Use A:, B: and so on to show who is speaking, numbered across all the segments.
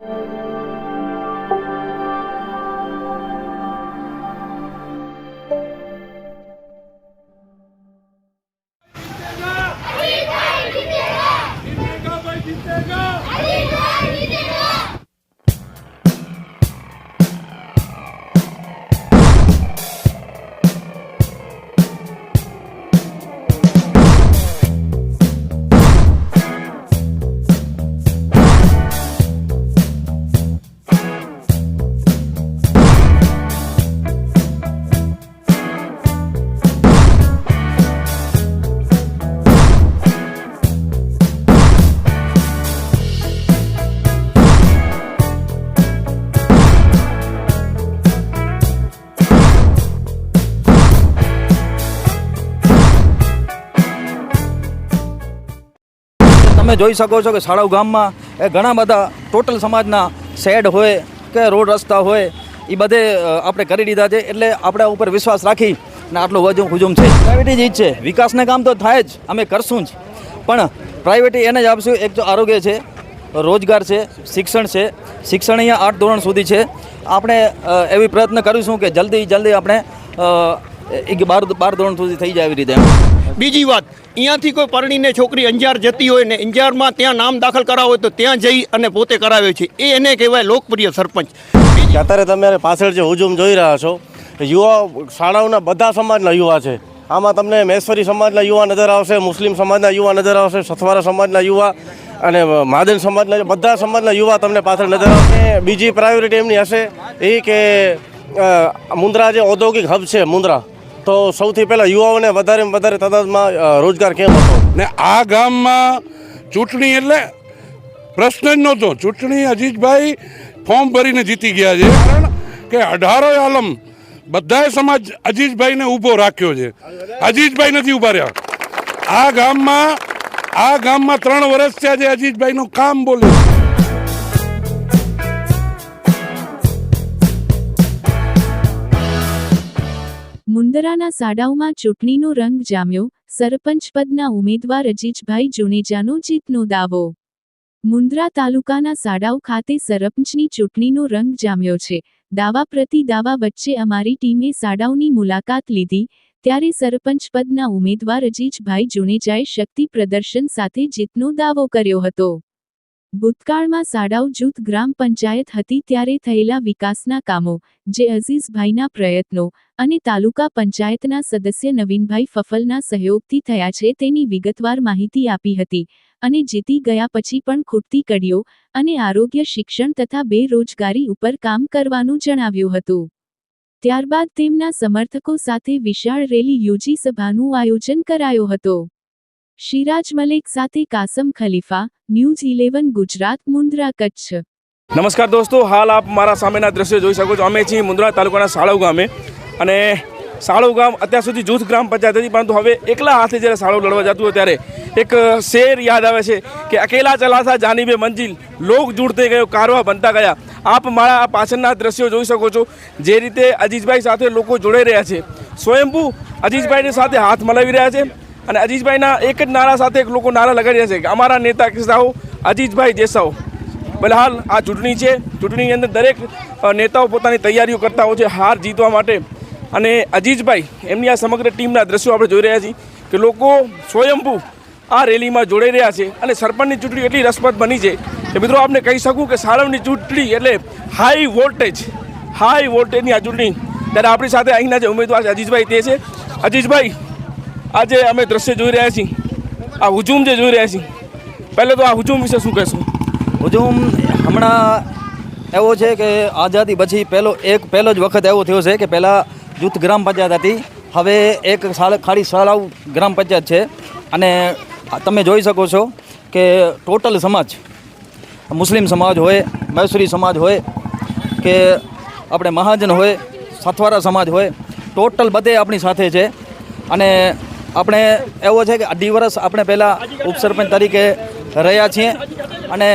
A: Thank you.
B: તમે જોઈ શકો છો કે સાળાવ ગામમાં એ ઘણા બધા ટોટલ સમાજના શેડ હોય કે રોડ રસ્તા હોય, એ બધે આપણે કરી દીધા છે. એટલે આપણા ઉપર વિશ્વાસ રાખી ને આટલો વજુ હુજુમ છે. પ્રાઇવેટી જ છે. વિકાસને કામ તો થાય જ, અમે કરશું જ. પણ પ્રાઇવેટી એને જ આપશું. એક તો આરોગ્ય છે, રોજગાર છે, શિક્ષણ છે. શિક્ષણ અહીંયા આઠ ધોરણ સુધી છે. આપણે એવી પ્રયત્ન કરીશું કે જલ્દી જલ્દી આપણે એક બાર બાર ધોરણ સુધી થઈ જાય એવી રીતે
C: બીજી વાત, અહીંયાથી કોઈ પરણીને છોકરી અંજાર જતી હોય ને અંજારમાં ત્યાં નામ દાખલ કરાવો હોય તો ત્યાં જઈ અને પોતે કરાવે છે. એ એને કહેવાય લોકપ્રિય સરપંચ.
D: અત્યારે તમે પાછળ જે હુજુમ જોઈ રહ્યા છો, યુવા શાળાઓના બધા સમાજના યુવા છે. આમાં તમને મહેશ્વરી સમાજના યુવા નજર આવશે, મુસ્લિમ સમાજના યુવા નજર આવશે, સથવારા સમાજના યુવા અને મહાજન સમાજના બધા સમાજના યુવા તમને પાછળ નજર આવશે. બીજી પ્રાયોરિટી એમની હશે એ કે મુન્દ્રા જે ઔદ્યોગિક હબ છે મુન્દ્રા તો સૌથી પહેલાં યુવાઓને વધારે વધારે તાદાદમાં રોજગાર કેમ હતો?
A: ને આ ગામમાં ચૂંટણી એટલે પ્રશ્ન જ નહોતો. ચૂંટણી અજીતભાઈ ફોર્મ ભરીને જીતી ગયા છે. કારણ કે અઢારો આલમ બધાય સમાજ અજીતભાઈને ઊભો રાખ્યો છે. અજીતભાઈ નથી ઊભા રહ્યા. આ ગામમાં આ ગામમાં ત્રણ વર્ષ થયા છે અજીતભાઈનું કામ બોલ્યું
E: મુંદરાના સાડાઉમાં ચૂંટણીનો રંગ જામ્યો, સરપંચ પદના ઉમેદવાર અજીજભાઈ જુનેજાનો જીતનો દાવો. મુંદ્રા તાલુકાના સાડાઉ ખાતે સરપંચની ચૂંટણીનો રંગ જામ્યો છે. દાવા પ્રતિ દાવા વચ્ચે અમારી ટીમે સાડાઉની મુલાકાત લીધી, ત્યારે સરપંચ પદના ઉમેદવાર અજીજભાઈ જુનેજાએ શક્તિ પ્રદર્શન સાથે જીતનો દાવો કર્યો હતો. ભૂતકાળમાં સાડાઉ જૂથ ગ્રામ પંચાયત હતી ત્યારે થયેલા વિકાસના કામો, જે અઝીઝભાઈના પ્રયત્નો અને તાલુકા પંચાયતના સદસ્ય નવીનભાઈ ફફલના સહયોગથી થયા છે તેની વિગતવાર માહિતી આપી હતી અને જીતી ગયા પછી પણ ખૂટતી કડીઓ અને આરોગ્ય, શિક્ષણ તથા બેરોજગારી ઉપર કામ કરવાનું જણાવ્યું હતું. ત્યારબાદ તેમના સમર્થકો સાથે વિશાળ રેલી યોજી સભાનું આયોજન કરાયો હતો. શિરાજ મલેક સાથે કાસમ ખલીફા, ન્યૂઝ ઇલેવન, ગુજરાત, મુન્દ્રા, કચ્છ.
F: નમસ્કાર દોસ્તો, હાલ આપ મારા સામેના દ્રશ્યો જોઈ શકો છો. અમે છીએ મુન્દ્રા તાલુકાના સાળવ ગામે. અને સાળવ ગામ અત્યાર સુધી જૂથ ગ્રામ પંચાયત હતી, પરંતુ હવે એકલા હાથે જ્યારે સાળો લડવા જતું હોય ત્યારે એક શેર યાદ આવે છે કે અકેલા ચલાસા જાનીબે મંજિલ લોક જુડતે ગયો, કારવા બનતા ગયા. આપ મારા પાછળના દ્રશ્યો જોઈ શકો છો, જે રીતે અજીજભાઈ સાથે લોકો જોડાઈ રહ્યા છે. સ્વયંભૂ અજીજભાઈની સાથે હાથ મલાવી રહ્યા છે અને અજીજભાઈના એક જ નારા સાથે લોકો નારા લગાડી રહ્યા છે કે અમારા નેતા કિસ્સાઓ, અજીજભાઈ દેસાઓ. બલહાલ આ ચૂંટણી છે, ચૂંટણીની અંદર દરેક નેતાઓ પોતાની તૈયારીઓ કરતા હોય છે, હાર જીતવા માટે. અને અજીજભાઈ, એમની આ સમગ્ર ટીમના દ્રશ્યો આપણે જોઈ રહ્યા છીએ કે લોકો સ્વયંભૂ આ રેલીમાં જોડાઈ રહ્યા છે અને સરપંચની ચૂંટણી એટલી રસપ્રદ બની છે કે મિત્રો આપને કહી શકું કે સાળવની ચૂંટણી એટલે હાઈ વોલ્ટેજ હાઈ વોલ્ટેજની આ ચૂંટણી. ત્યારે આપણી સાથે અહીંના જે ઉમેદવાર છે અજીજભાઈ તે છે. અજીજભાઈ, આજે અમે દ્રશ્ય જોઈ રહ્યા છીએ. આ હુજુમ જે જોઈ રહ્યા છીએ. પહેલે તો આ હુજુમ વિશે શું કહેશું?
B: હુજુમ હમણાં એવો છે કે આઝાદી પછી પહેલો એક, પહેલો જ વખત એવો થયો છે કે પહેલાં જૂથ ગ્રામ પંચાયત હતી. હવે એક ખાલી શાળાઓ ગ્રામ પંચાયત છે. અને તમે જોઈ શકો છો કે ટોટલ સમાજ, મુસ્લિમ સમાજ હોય મૈસુરી સમાજ હોય, કે આપણે મહાજન હોય, સથવારા સમાજ હોય, ટોટલ બધે આપણી સાથે છે. અને આપણે એવો છે કે અઢી વર્ષ આપણે પહેલાં ઉપસરપંચ તરીકે રહ્યા છીએ. અને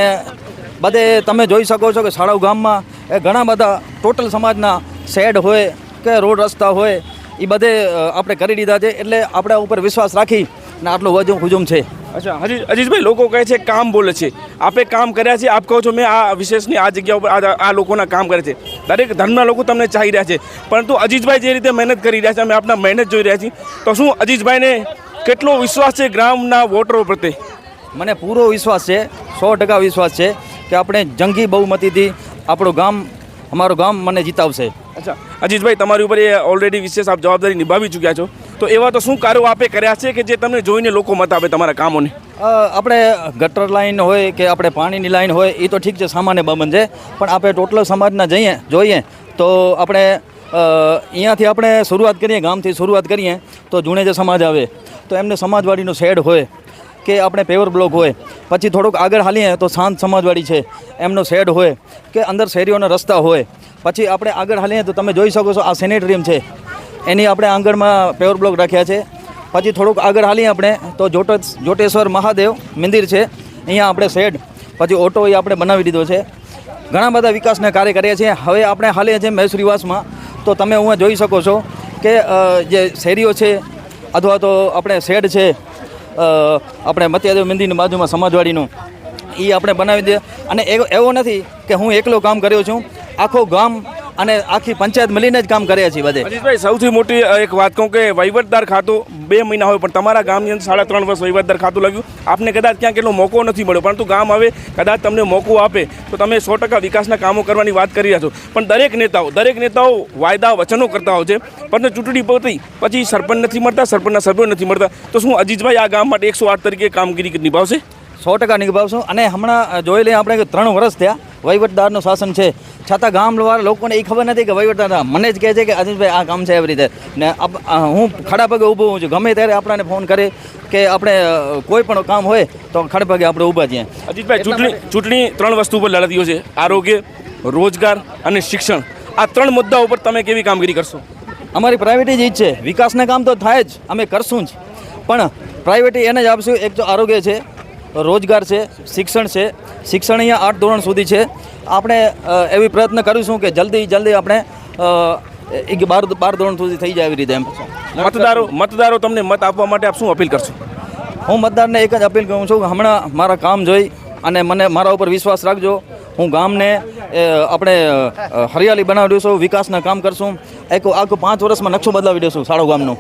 B: બધે તમે જોઈ શકો છો કે સાળાવ ગામમાં એ ઘણા બધા ટોટલ સમાજના શેડ હોય કે રોડ રસ્તા હોય એ બધે આપણે કરી દીધા છે એટલે આપણા ઉપર વિશ્વાસ રાખી ને આટલો વજુમ હુજુમ છે.
F: અચ્છા હજી અજીતભાઈ લોકો કહે છે કામ બોલે છે. આપે કામ કર્યા છે આપ કહો છો મેં આ વિશેષની આ જગ્યા ઉપર આ લોકોના કામ કરે છે. દરેક ધર્મના લોકો તમને ચાહી રહ્યા છે. પરંતુ અજીતભાઈ જે રીતે મહેનત કરી રહ્યા છે અમે આપના મહેનત જોઈ રહ્યા છીએ. તો શું અજીતભાઈને કેટલો વિશ્વાસ છે ગ્રામના વોટરો પ્રત્યે?
B: મને પૂરો વિશ્વાસ છે સો ટકા વિશ્વાસ છે કે આપણે જંગી બહુમતીથી આપણું ગામ અમારું ગામ મને જીતાવશે.
F: અચ્છા. અજીતભાઈ તમારી ઉપર એ ઓલરેડી વિશેષ આપ જવાબદારી નિભાવી ચૂક્યા છો. તો એવા તો શું કાર્યો આપે કર્યા છે કે જે તમને જોઈને લોકો મત આપે તમારા કામોને?
B: આપણે ગટર લાઈન હોય કે આપણે પાણીની લાઈન હોય એ તો ઠીક છે સામાન્ય બાબત છે. પણ આપણે ટોટલ સમાજના જઈએ જોઈએ. તો આપણે અહીંયાથી આપણે શરૂઆત કરીએ ગામથી શરૂઆત કરીએ તો જુનેજા સમાજ આવે તો એમને સમાજવાડીનો શેડ હોય કે આપણે પેવર બ્લોક હોય. પછી થોડુંક આગળ હાલીએ તો શાંત સમાજવાળી છે, એમનો શેડ હોય કે અંદર શેરીઓના રસ્તા હોય. પછી આપણે આગળ હાલીએ તો તમે જોઈ શકો છો આ સેનેટરીયમ છે. એની આપણે આંગણમાં પેવર બ્લોક રાખ્યા છે. પછી થોડુંક આગળ હાલીએ આપણે તો જોટ જોટેશ્વર મહાદેવ મંદિર છે. અહીંયા આપણે શેડ પછી ઓટો એ આપણે બનાવી દીધો છે. ઘણા બધા વિકાસના કાર્ય કરીએ છીએ હવે આપણે હાલીએ છીએ મહેસરીવાસમાં તો તમે હું જોઈ શકો છો કે જે શેરીઓ છે, અથવા તો આપણે શેડ છે આપણે મત્યાદેવ મંદિરની બાજુમાં સમાજવાડીનું એ આપણે બનાવી દે. અને એવો એવો નથી કે હું એકલો કામ કર્યો છું. આખો ગામ અને આખી પંચાયત મળીને જ કામ કર્યા છીએ બધે.
F: અજીતભાઈ સૌથી મોટી એક વાત કહું કે વહીવટદાર ખાતું બે મહિના હોય પણ તમારા ગામની અંદર સાડા ત્રણ વર્ષ વહીવટદાર ખાતું લાગ્યું. આપને કદાચ ક્યાંક એટલો મોકો નથી મળ્યો પરંતુ ગામ હવે કદાચ તમને મોકો આપે તો તમે સો ટકા વિકાસના કામો કરવાની વાત કરી રહ્યા છો. પણ દરેક નેતાઓ દરેક નેતાઓ વાયદા વચનો કરતા હોય છે પરંતુ ચૂંટણી પતી પછી સરપંચ નથી મળતા સરપંચના સભ્યો નથી મળતા તો શું અજીતભાઈ આ ગામ માટે એકસો આઠ તરીકે કામગીરી નિભાવશે?
B: સો ટકા નિભાવશું. અને હમણાં જોઈ લઈએ આપણે કે ત્રણ વર્ષ થયા વહીવટદારનું શાસન છે. છતાં ગામવાળા લોકોને એ ખબર નથી કે વહીવટદાર મને જ કહે છે કે અજીતભાઈ આ કામ છે એવી રીતે. ને હું ખડા પગે ઊભો હોઉં છું. ગમે ત્યારે આપણને ફોન કરે કે આપણે કોઈ પણ કામ હોય તો ખડા પગે આપણે ઊભા છીએ
F: અજીતભાઈ ચૂંટણી ચૂંટણી ત્રણ વસ્તુ ઉપર લડતીઓ છે આરોગ્ય રોજગાર અને શિક્ષણ. આ ત્રણ મુદ્દા ઉપર તમે કેવી કામગીરી કરશો?
B: અમારી પ્રાઇવેટી જ ઈ છે. વિકાસના કામ તો થાય જ. અમે કરશું જ. પણ પ્રાઇવેટી એને જ આપશું. એક તો આરોગ્ય છે રોજગાર છે શિક્ષણ છે શિક્ષણ અહીંયા આઠ ધોરણ સુધી છે. આપણે એવી પ્રયત્ન કરીશું કે જલ્દી જલ્દી આપણે એક બાર બાર ધોરણ સુધી થઈ જાય એવી રીતે એમ.
F: મતદારો મતદારો તમને મત આપવા માટે આપ શું અપીલ કરશો?
B: હું મતદારને એક જ અપીલ કરું છું કે હમણાં મારા કામ જોઈ અને મને મારા ઉપર વિશ્વાસ રાખજો. હું ગામને આપણે હરિયાળી બનાવી દઈશું વિકાસના કામ કરશું. એક આખું પાંચ વર્ષમાં નકશો બદલાવી દઈશું સાળો ગામનો.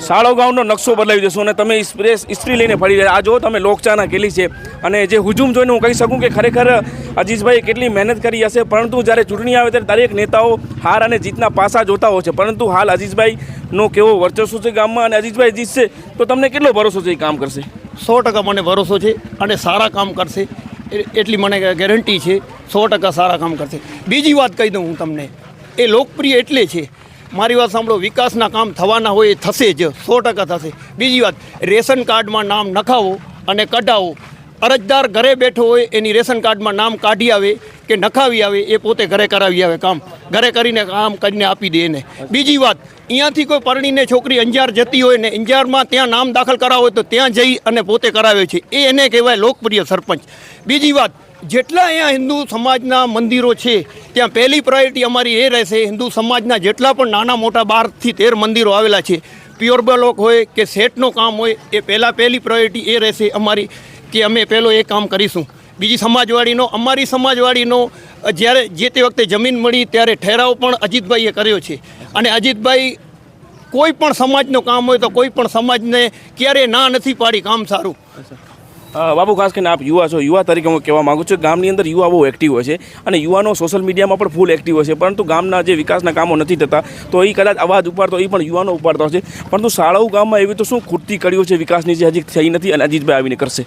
F: સાળો ગામનો નકશો બદલાવી દેશો અને તમે સ્પ્રેસ ઇસ્ત્રી લઈને ફરી રહ્યા. આ જો તમે લોકચાના કેલી છે. અને જે હુજુમ જોઈને હું કહી શકું કે ખરેખર અજીતભાઈએ કેટલી મહેનત કરી હશે. પરંતુ જ્યારે ચૂંટણી આવે ત્યારે દરેક નેતાઓ હાર અને જીતના પાસા જોતા હોય છે. પરંતુ હાલ અજીતભાઈનો કેવો વર્ચસ્વ છે ગામમાં અને અજીતભાઈ જીતશે તો તમને કેટલો ભરોસો છે એ કામ કરશે?
C: સો ટકા મને ભરોસો છે અને સારા કામ કરશે. એટલી મને ગેરંટી છે. સો ટકા સારા કામ કરશે. બીજી વાત કહી દઉં હું તમને. એ લોકપ્રિય એટલે છે મારી વાત સાંભળો, વિકાસના કામ થવાના હોય એ થશે જ, સો ટકા થશે. બીજી વાત, રેશન કાર્ડમાં નામ નખાવો અને કઢાવો. અરજદાર ઘરે બેઠો હોય એની રેશન કાર્ડમાં નામ કાઢી આવે કે નખાવી આવે, એ પોતે ઘરે કરાવી આવે કામ. ઘરે કરીને કામ કરીને આપી દે એને. બીજી વાત અહીંયાથી કોઈ પરણીને છોકરી અંજાર જતી હોય ને અંજારમાં ત્યાં નામ દાખલ કરાવો હોય તો ત્યાં જઈ અને પોતે કરાવે છે. એ એને કહેવાય લોકપ્રિય સરપંચ. બીજી વાત જેટલા અહીંયા હિન્દુ સમાજના મંદિરો છે, ત્યાં પહેલી પ્રાયોરિટી અમારી એ રહેશે, હિન્દુ સમાજના જેટલા પણ નાના મોટા બારથી તેર મંદિરો આવેલા છે પ્યોર બ્લોક હોય કે સેટનું કામ હોય, એ પહેલાં પહેલી પ્રાયોરિટી એ રહેશે અમારી, કે અમે પહેલો એ કામ કરીશું. બીજી સમાજવાડીનો, અમારી સમાજવાડીનો, જ્યારે જે તે વખતે જમીન મળી ત્યારે ઠેરાવ પણ અજીતભાઈએ કર્યો છે. અને અજીતભાઈ કોઈ પણ સમાજનું કામ હોય તો કોઈ પણ સમાજને ક્યારેય ના નથી પાડી કામ સારું.
F: બાબુ, ખાસ કરીને આપ યુવા છો, યુવા તરીકે હું કહેવા માગું છું, ગામની અંદર યુવા બહુ એક્ટિવ હોય છે અને યુવાનો સોશિયલ મીડિયામાં પણ ફૂલ એક્ટિવ હોય છે, પરંતુ ગામના જે વિકાસના કામો નથી થતા, તો એ કદાચ અવાજ ઉપાડતો, એ પણ યુવાનો ઉપાડતા છે. પરંતુ શાળાઓ, ગામમાં એવી તો શું ખૂટતી કડીઓ છે, વિકાસની જે હજી થઈ નથી અને અજીતભાઈ આવીને કરશે?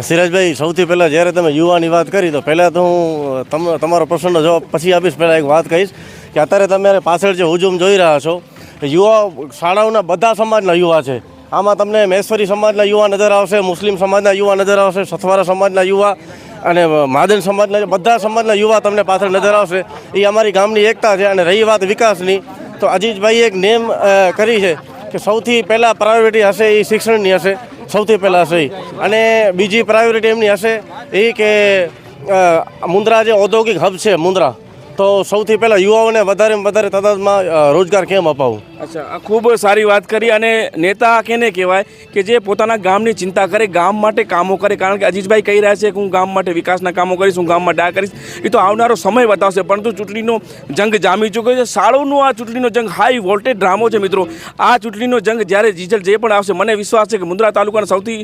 D: સિરાજભાઈ, સૌથી પહેલાં જ્યારે તમે યુવાની વાત કરી, તો પહેલાં તો હું તમ, તમારો પ્રશ્નનો જવાબ પછી આપીશ, પહેલાં એક વાત કહીશ કે અત્યારે તમે પાછળ જે હુજુમ જોઈ રહ્યા છો યુવા, શાળાઓના બધા સમાજના યુવા છે. આમાં તમને મહેશ્વરી સમાજના યુવા નજર આવશે, મુસ્લિમ સમાજના યુવા નજર આવશે, સથવારા સમાજના યુવા અને મહાદેવ સમાજના બધા સમાજના યુવા તમને પાછળ નજર આવશે. એ અમારી ગામની એકતા છે અને રહી વાત વિકાસની. તો અજીતભાઈએ એક નેમ કરી છે કે સૌથી પહેલાં પ્રાયોરિટી હશે એ શિક્ષણની હશે. સૌથી પહેલાં હશે. અને બીજી પ્રાયોરિટી એમની હશે એ કે મુન્દ્રા જે ઔદ્યોગિક હબ છે મુન્દ્રા તો સૌથી પહેલાં યુવાઓને વધારે વધારે તાદાદમાં રોજગાર કેમ અપાવું?
F: અચ્છા, આ ખૂબ સારી વાત કરી અને નેતા કેને કહેવાય કે જે પોતાના ગામની ચિંતા કરે, ગામ માટે કામો કરે, કારણ કે અજીતભાઈ કહી રહ્યા છે કે હું ગામ માટે વિકાસના કામો કરીશ, હું ગામ માટે આ કરીશ, એ તો આવનારો સમય બતાવશે, પરંતુ ચૂંટણીનો જંગ જામી ચૂક્યો છે. શાળોનું આ ચૂંટણીનો જંગ હાઈ વોલ્ટેજ ડ્રામો છે મિત્રો. આ ચૂંટણીનો જંગ જ્યારે રિઝલ્ટ જે પણ આવશે, મને વિશ્વાસ છે કે મુન્દ્રા તાલુકાના સૌથી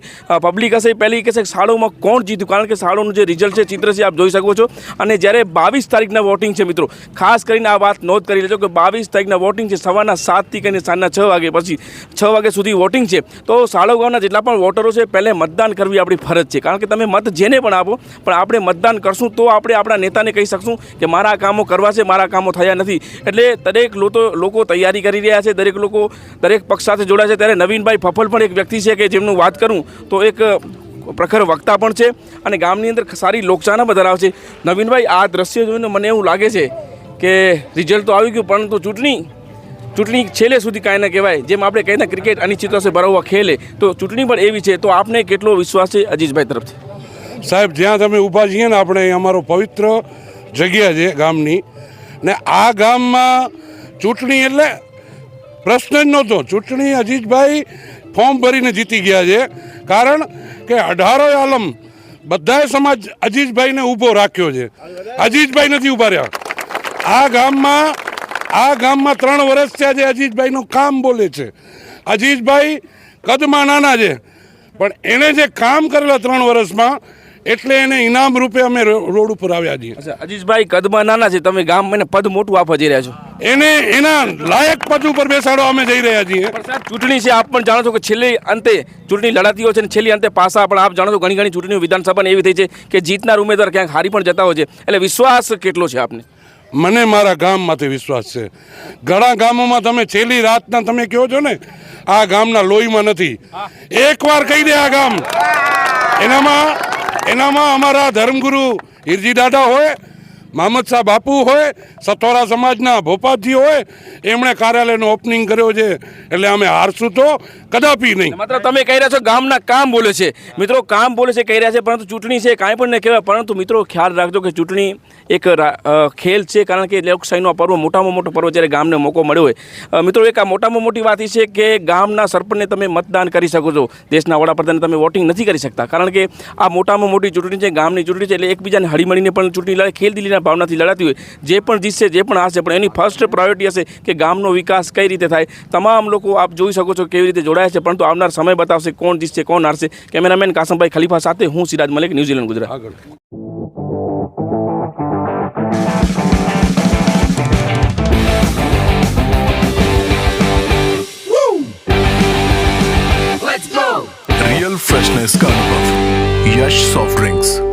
F: પબ્લિક હશે એ પહેલી કહેશે શાળોમાં કોણ જીત્યું કારણ કે શાળોનું જે રિઝલ્ટ છે, ચિત્ર છે, આપ જોઈ શકો છો. અને જ્યારે બાવીસ તારીખના વોટિંગ છે મિત્રો. ખાસ કરીને આ વાત નોંધ કરી લેજો કે બાવીસ તારીખના વોટિંગ છે. સવારના સાતથી કરીને સાંજના છ વાગે પછી છ વાગ્યા સુધી વોટિંગ છે. તો સાળો ગામના જેટલા પણ વોટરો છે, પહેલે મતદાન કરવી આપણી ફરજ છે. કારણ કે તમે મત જેને પણ આપો, પણ આપણે મતદાન કરશું તો આપણે આપણા નેતાને કહી શકશું કે મારા કામો કરવા છે, મારા કામો થયા નથી. એટલે દરેક લોકો તૈયારી કરી રહ્યા છે. દરેક લોકો, દરેક પક્ષ સાથે જોડાયા છે. ત્યારે નવીનભાઈ ફફલ પણ એક વ્યક્તિ છે કે જેમનું વાત કરું, તો એક પ્રખર વક્તા પણ છે અને ગામની અંદર સારી લોકચાના પણ ધરાવે છે. નવીનભાઈ, આ દ્રશ્ય જોઈને મને એવું લાગે છે કે રિઝલ્ટ તો આવી ગયું, પરંતુ ચૂંટણી ચૂંટણી છેલ્લે સુધી કાંઈ ના કહેવાય. જેમ આપણે કહીએ ક્રિકેટ અનિશ્ચિત રસે ભરાવવા ખેલે, તો ચૂંટણી પણ એવી છે. તો આપને કેટલો વિશ્વાસ છે અજીજભાઈ તરફથી?
A: સાહેબ, જ્યાં તમે ઊભા છીએ ને, આપણે અમારો પવિત્ર જગ્યા છે ગામની. ને આ ગામમાં ચૂંટણી એટલે પ્રશ્ન જ નહોતો. ચૂંટણી અજીતભાઈ ફોર્મ ભરીને જીતી ગયા છે. કારણ કે અઢારોય આલમ બધાએ સમાજ અજીજભાઈને ઊભો રાખ્યો છે. અજીતભાઈ નથી ઊભા રહ્યા. આ ગામમાં આ ગામમાં ત્રણ વર્ષ થયા છે અજીજભાઈનું કામ બોલે છે. અજીતભાઈ કદમાં નાના છે. પણ એણે જે કામ કરેલા ત્રણ વર્ષમાં એટલે એને ઇનામ રૂપે અમે રોડ ઉપર આવ્યા છીએ.
F: અજીતભાઈ કદમાં નાના છે તમે ગામ મને પદ મોટું આપવા જઈ રહ્યા છો.
A: એને એના લાયક પદ ઉપર બેસાડવા અમે જઈ રહ્યા છીએ.
F: ચૂંટણી છે આપ પણ જાણો છો કે છેલ્લે અંતે ચૂંટણી લડાતી હોય છે અને છેલ્લી અંતે પાસા પણ આપ જાણો છો ઘણી ઘણી ચૂંટણીઓ વિધાનસભાની એવી થઈ છે કે જીતનાર ઉમેદવાર ક્યાંક હારી પણ જતા હોય છે. એટલે વિશ્વાસ કેટલો છે આપને?
A: મને મારા ગામમાંથી વિશ્વાસ છે. ઘણા ગામોમાં તમે છેલ્લી રાતના તમે કહો છો ને આ ગામના લોહીમાં નથી. એકવાર કહી દે આ ગામ. એનામાં એનામાં અમારા ધર્મગુરુ હિરજી દાદા હોય મહમદ શાહ બાપુ હોય સતોરા સમાજના ભોપાજી હોય, એમણે કાર્યાલયનો ઓપનિંગ કર્યો છે, એટલે અમે હારશું તો કદાપી નહીં.
F: માત્ર તમે કહી રહ્યા છો ગામના કામ બોલે છે. મિત્રો, કામ બોલે છે, કહી રહ્યા છે, પરંતુ ચૂંટણી છે, કાંઈ પણ નહીં કહેવાય. પરંતુ મિત્રો, ખ્યાલ રાખજો કે ચૂંટણી એક ખેલ છે, કારણ કે લોકશાહીનો પર્વ મોટામાં મોટો પર્વ જ્યારે ગામને મોકો મળ્યો હોય. મિત્રો, એક આ મોટામાં મોટી વાત એ છે કે ગામના સરપંચને તમે મતદાન કરી શકો છો. દેશના વડાપ્રધાનને તમે વોટિંગ નથી કરી શકતા. કારણ કે આ મોટામાં મોટી ચૂંટણી છે, ગામની ચૂંટણી છે, એટલે એકબીજાને હળીમળીને પણ ચૂંટણી લડે ખેલદિલીના ભાવનાથી લડાતી હોય જે પણ જીતશે જે પણ હારશે પણ એની ફર્સ્ટ પ્રાયોરિટી હશે કે ગામનો વિકાસ કઈ રીતે થાય તમામ લોકો આપ જોઈ શકો છો કેવી રીતે જોડાયા છે પરંતુ આવનાર સમય બતાવશે કોણ જીતશે કોણ હારશે કેમેરામેન કાસમભાઈ ખલીફા સાથે હું સિરાજ મલિક ન્યૂઝીલેન્ડ ગુજરાત
A: આગળ
G: रियल फ्रेशनेस का अनुभव यश सॉफ्ट ड्रिंक्स